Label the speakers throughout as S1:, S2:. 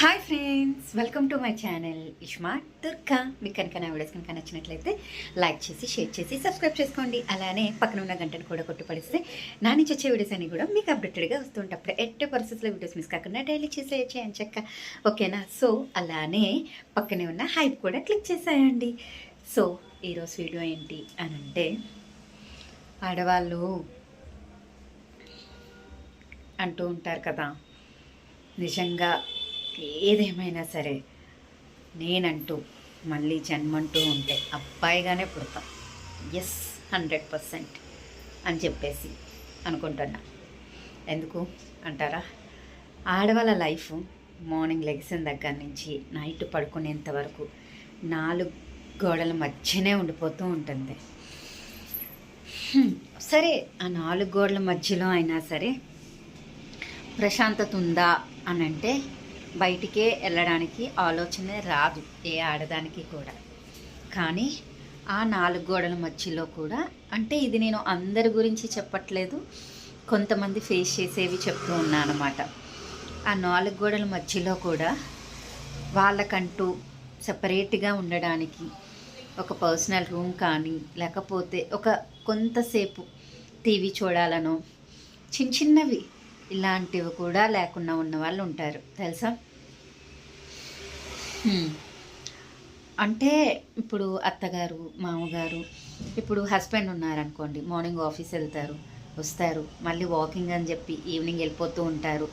S1: Hi friends welcome to my channel Ishma Durga మీకు కనుక నా వీడియోస్ కనుక నచ్చినట్లయితే లైక్ చేసి షేర్ చేసి సబ్స్క్రైబ్ చేసుకోండి. అలానే పక్కన ఉన్న గంటను కూడా కొట్టుపడిస్తే నా నుంచి వచ్చే వీడియోస్ అన్ని కూడా మీకు అప్డేటెడ్గా వస్తుంటప్పుడు ఎట్టే పరిస్థితుల్లో వీడియోస్ మిస్ కాకుండా డైలీ చేసే అని చెక్క? ఓకేనా? సో అలానే పక్కనే ఉన్న హైప్ కూడా క్లిక్ చేసేయండి. సో ఈరోజు వీడియో ఏంటి అని అంటే ఆడవాళ్ళు అంటూ ఉంటారు కదా నిజంగా ఏదేమైనా సరే నేనంటూ మళ్ళీ జన్మంటూ ఉంటే అబ్బాయిగానే పుడతాం. ఎస్ హండ్రెడ్ పర్సెంట్ అని చెప్పేసి అనుకుంటున్నా. ఎందుకు అంటారా? ఆడవాళ్ళ లైఫ్ మార్నింగ్ లెగిసిన దగ్గర నుంచి నైట్ పడుకునేంత వరకు నాలుగు గోడల మధ్యనే ఉండిపోతూ ఉంటుంది. సరే ఆ నాలుగు గోడల మధ్యలో అయినా సరే ప్రశాంతత ఉందా అని అంటే బయటికే వెళ్ళడానికి ఆలోచనే రాదు ఏ ఆడదానికి కూడా. కానీ ఆ నాలుగు గోడల మధ్యలో కూడా అంటే ఇది నేను అందరి గురించి చెప్పట్లేదు కొంతమంది ఫేస్ చేసేవి చెప్తూ ఉన్నాను అనమాట ఆ నాలుగు గోడల మధ్యలో కూడా వాళ్ళకంటూ సపరేట్గా ఉండడానికి ఒక పర్సనల్ రూమ్ కానీ లేకపోతే ఒక కొంతసేపు టీవీ చూడాలనో చిన్న చిన్నవి ఇలాంటివి కూడా లేకుండా ఉన్న వాళ్ళు ఉంటారు. తెలుసా? అంటే ఇప్పుడు అత్తగారు మామగారు ఇప్పుడు హస్బెండ్ ఉన్నారనుకోండి మార్నింగ్ ఆఫీస్ వెళ్తారు వస్తారు మళ్ళీ వాకింగ్ అని చెప్పి ఈవినింగ్ వెళ్ళిపోతూ ఉంటారు.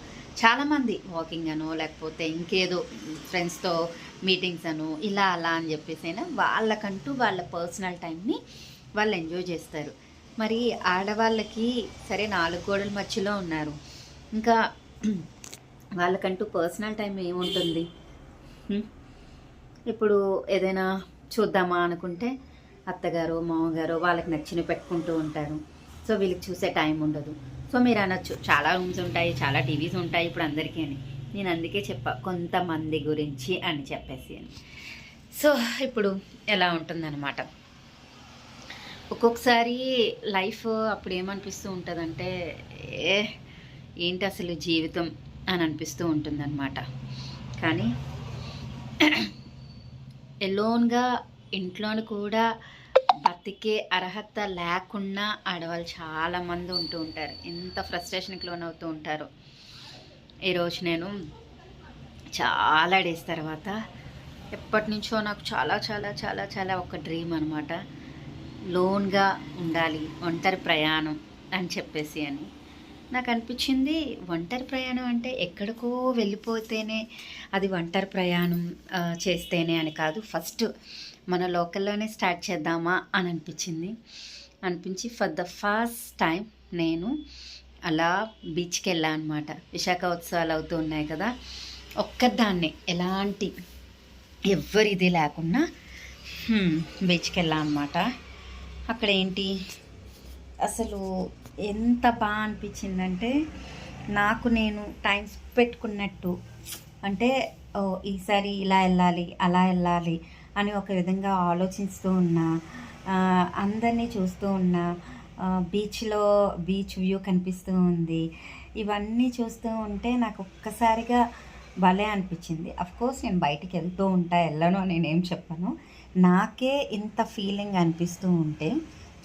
S1: చాలామంది వాకింగ్ అనో లేకపోతే ఇంకేదో ఫ్రెండ్స్తో మీటింగ్స్ అను ఇలా అలా అని చెప్పేసి అయినా వాళ్ళకంటూ వాళ్ళ పర్సనల్ టైంని వాళ్ళు ఎంజాయ్ చేస్తారు. మరి ఆడవాళ్ళకి సరే నాలుగు గోడల మధ్యలో ఉన్నారు. ఇంకా వాళ్ళకంటూ పర్సనల్ టైం ఏముంటుంది? ఇప్పుడు ఏదైనా చూద్దామా అనుకుంటే అత్తగారు మామగారు వాళ్ళకి నచ్చినవి పెట్టుకుంటూ ఉంటారు. సో వీళ్ళకి చూసే టైం ఉండదు. సో మీరు అనొచ్చు చాలా రూమ్స్ ఉంటాయి చాలా టీవీస్ ఉంటాయి ఇప్పుడు అందరికీ అని. నేను అందుకే చెప్పా కొంతమంది గురించి అని చెప్పేసి అని. సో ఇప్పుడు ఎలా ఉంటుందన్నమాట? ఒక్కొక్కసారి లైఫ్ అప్పుడు ఏమనిపిస్తూ ఉంటుందంటే ఏ ఏంటి అసలు జీవితం అని అనిపిస్తూ ఉంటుందన్నమాట. కానీ ఎలోన్గా ఇంట్లోని కూడా బతికే అర్హత లేకుండా ఆడవాళ్ళు చాలామంది ఉంటూ ఉంటారు. ఎంత ఫ్రస్ట్రేషన్కి అవుతూ ఉంటారు. ఈరోజు నేను చాలా డేస్ తర్వాత ఎప్పటి నుంచో నాకు చాలా చాలా చాలా చాలా ఒక డ్రీమ్ అనమాట లోన్గా ఉండాలి ఒంటరి ప్రయాణం అని చెప్పేసి అని. నాకు అనిపించింది ఒంటరి ప్రయాణం అంటే ఎక్కడికో వెళ్ళిపోతేనే అది ఒంటరి ప్రయాణం చేస్తేనే అని కాదు. ఫస్ట్ మన లోకల్లోనే స్టార్ట్ చేద్దామా అని అనిపించింది అనిపించి ఫర్ ద ఫస్ట్ టైం నేను అలా బీచ్కి వెళ్ళాను అనమాట విశాఖ ఉత్సవాలు అవుతూ ఉన్నాయి కదా ఒక్కదాన్నే ఎలాంటి ఎవ్వరిది లేకుండా బీచ్కి వెళ్ళా అనమాట అక్కడ ఏంటి అసలు ఎంత బాగా అనిపించిందంటే నాకు నేను టైం పెట్టుకున్నట్టు. అంటే ఓ ఈసారి ఇలా వెళ్ళాలి అలా వెళ్ళాలి అని ఒక విధంగా ఆలోచిస్తూ ఉన్నా అందరినీ చూస్తూ ఉన్నా బీచ్లో బీచ్ వ్యూ కనిపిస్తూ ఉంది. ఇవన్నీ చూస్తూ ఉంటే నాకు ఒక్కసారిగా భలే అనిపించింది. కోర్స్ నేను బయటికి వెళ్తూ ఉంటా వెళ్ళను నేనేం చెప్పను. నాకే ఇంత ఫీలింగ్ అనిపిస్తూ ఉంటే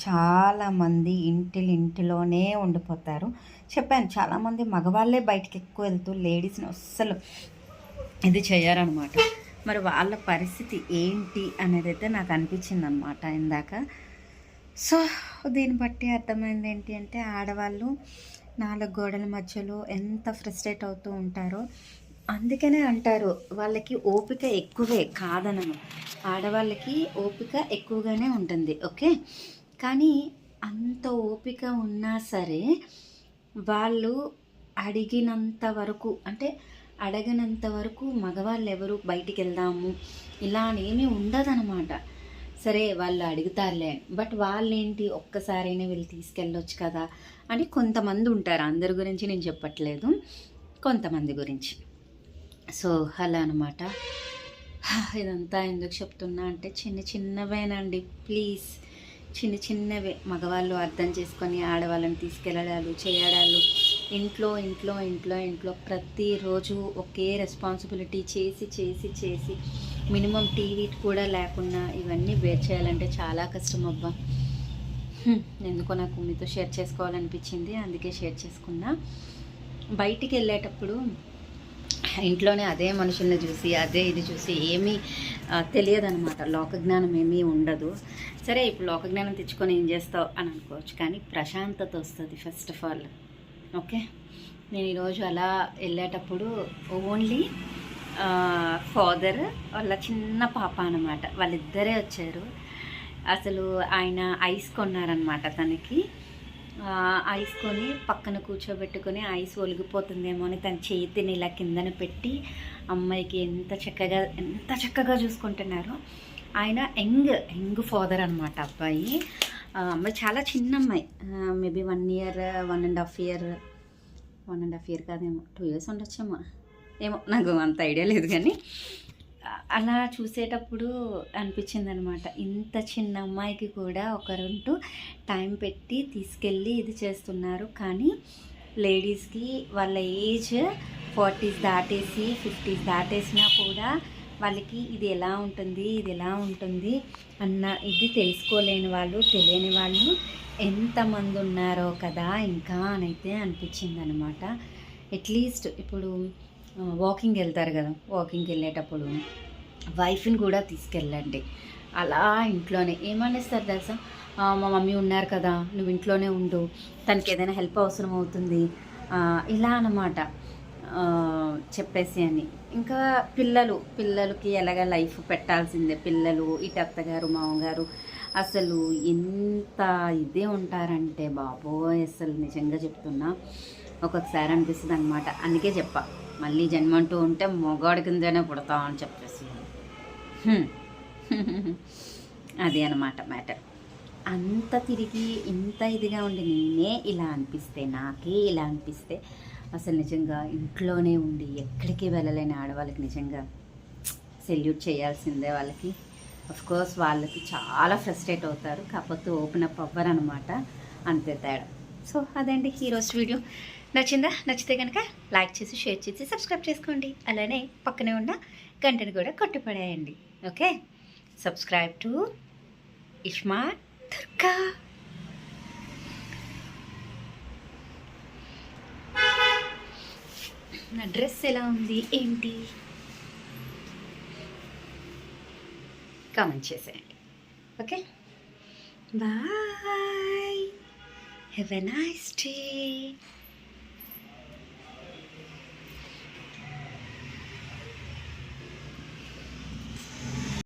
S1: చాలామంది ఇంటిలు ఇంటిలోనే ఉండిపోతారు. చెప్పాను చాలామంది మగవాళ్ళే బయటకు ఎక్కువ వెళ్తూ లేడీస్ని అస్సలు ఇది చేయారనమాట. మరి వాళ్ళ పరిస్థితి ఏంటి అనేది అయితే నాకు అనిపించింది అనమాట ఇందాక. సో దీన్ని బట్టి అర్థమైంది ఏంటి అంటే ఆడవాళ్ళు నాలుగు గోడల మధ్యలో ఎంత ఫ్రస్ట్రేట్ అవుతూ ఉంటారో అందుకనే అంటారు వాళ్ళకి ఓపిక ఎక్కువే కాదనను. ఆడవాళ్ళకి ఓపిక ఎక్కువగానే ఉంటుంది ఓకే? కానీ అంత ఓపిక ఉన్నా సరే వాళ్ళు అడిగినంత వరకు అంటే అడగనంత వరకు మగవాళ్ళు ఎవరు బయటికి వెళ్దాము ఇలా అని ఏమీ సరే వాళ్ళు అడుగుతారులే బట్ వాళ్ళేంటి ఒక్కసారైనా వీళ్ళు తీసుకెళ్ళొచ్చు కదా అని కొంతమంది ఉంటారు. అందరి గురించి నేను చెప్పట్లేదు కొంతమంది గురించి. సో అలా అనమాట ఇదంతా ఎందుకు చెప్తున్నా అంటే చిన్న చిన్నవేనండి ప్లీజ్. చిన్న చిన్నవే. మగవాళ్ళు అర్థం చేసుకొని ఆడవాళ్ళని తీసుకెళ్ళడాలు చేయడాలు. ఇంట్లో ఇంట్లో ఇంట్లో ఇంట్లో ప్రతిరోజు ఒకే రెస్పాన్సిబిలిటీ చేసి చేసి చేసి. మినిమం టీవీ కూడా లేకుండా ఇవన్నీ వేర్ చేయాలంటే చాలా కష్టం అబ్బా. ఎందుకో నాకు మీతో షేర్ చేసుకోవాలనిపించింది. అందుకే షేర్ చేసుకున్నా. బయటికి వెళ్ళేటప్పుడు ఇంట్లోనే అదే మనుషుల్ని చూసి అదే ఇది చూసి ఏమీ తెలియదు అనమాట లోక జ్ఞానం ఏమీ ఉండదు. సరే ఇప్పుడు లోకజ్ఞానం తెచ్చుకొని ఏం చేస్తావు అని అనుకోవచ్చు. కానీ ప్రశాంతత వస్తుంది ఫస్ట్ ఆఫ్ ఆల్ ఓకే నేను ఈరోజు అలా వెళ్ళేటప్పుడు ఓన్లీ ఫాదర్ వాళ్ళ చిన్న పాప అనమాట వాళ్ళిద్దరే వచ్చారు. అసలు ఆయన ఐస్ కొన్నారనమాట తనకి. ఐస్ కొని పక్కన కూర్చోబెట్టుకొని ఐస్ ఒలిగిపోతుందేమో అని తన చేతిని ఇలా కిందన పెట్టి అమ్మాయికి ఎంత చక్కగా ఎంత చక్కగా చూసుకుంటున్నారు. ఆయన యంగ్ యంగ్ ఫాదర్ అనమాట అబ్బాయి. అమ్మాయి చాలా చిన్న అమ్మాయి. Maybe one year one and half year one and half year కాదేమో టూ ఇయర్స్ ఉండొచ్చేమో. ఏమో నాకు అంత ఐడియా లేదు కానీ. అలా చూసేటప్పుడు అనిపించింది అనమాట ఇంత చిన్న అమ్మాయికి కూడా ఒకరుంటూ టైం పెట్టి తీసుకెళ్ళి ఇది చేస్తున్నారు. కానీ లేడీస్కి వాళ్ళ ఏజ్ ఫార్టీస్ దాటేసి ఫిఫ్టీస్ దాటేసినా కూడా వాళ్ళకి ఇది ఎలా ఉంటుంది ఇది ఎలా ఉంటుంది అన్న ఇది తెలుసుకోలేని వాళ్ళు తెలియని వాళ్ళు ఎంతమంది ఉన్నారో కదా ఇంకా అనైతే అనిపించింది అనమాట అట్లీస్ట్ ఇప్పుడు వాకింగ్ వెళ్తారు కదా వాకింగ్కి వెళ్ళేటప్పుడు. వైఫ్ని కూడా తీసుకెళ్ళండి. అలా ఇంట్లోనే. ఏమనేస్తారు తెలుసా? మా మమ్మీ ఉన్నారు కదా నువ్వు ఇంట్లోనే ఉండు. తనకి ఏదైనా హెల్ప్ అవసరం అవుతుంది. ఇలా అన్నమాట. చెప్పేసి అని. ఇంకా పిల్లలు పిల్లలకి ఎలాగ లైఫ్ పెట్టాల్సిందే? పిల్లలు ఇటు అత్తగారు మామగారు అసలు ఎంత ఇదే ఉంటారంటే బాబోయ్ అసలు నిజంగా చెప్తున్నా. ఒక్కొక్కసారి అనిపిస్తుంది అనమాట అందుకే చెప్పా. మళ్ళీ జన్మంటూ ఉంటే మొగాడి కిందనే పుడతాం అని చెప్పేసి. అదే అది అనమాట మ్యాటర్. అంత తిరిగి ఇంత ఇదిగా ఉండి నేనే ఇలా అనిపిస్తే నాకే ఇలా అనిపిస్తే అసలు నిజంగా ఇంట్లోనే ఉండి ఎక్కడికి వెళ్ళలేని ఆడవాళ్ళకి నిజంగా సెల్యూట్ చేయాల్సిందే వాళ్ళకి. కోర్స్ వాళ్ళకి చాలా ఫ్రస్ట్రేట్ అవుతారు కాకపోతే ఓపెన్ అప్ అవ్వరు అనమాట అంతే తేడా. సో అదండి ఈరోజు వీడియో. నచ్చిందా? నచ్చితే కనుక లైక్ చేసి షేర్ చేసి సబ్స్క్రైబ్ చేసుకోండి. అలానే పక్కనే ఉన్న గంటను కూడా కొట్టుపడేయండి. Okay? Subscribe to Ishma Durga. నా డ్రెస్ ఎలా ఉంది? ఏంటి? కామెంట్ చేసేయండి. Okay? Bye. Have a nice day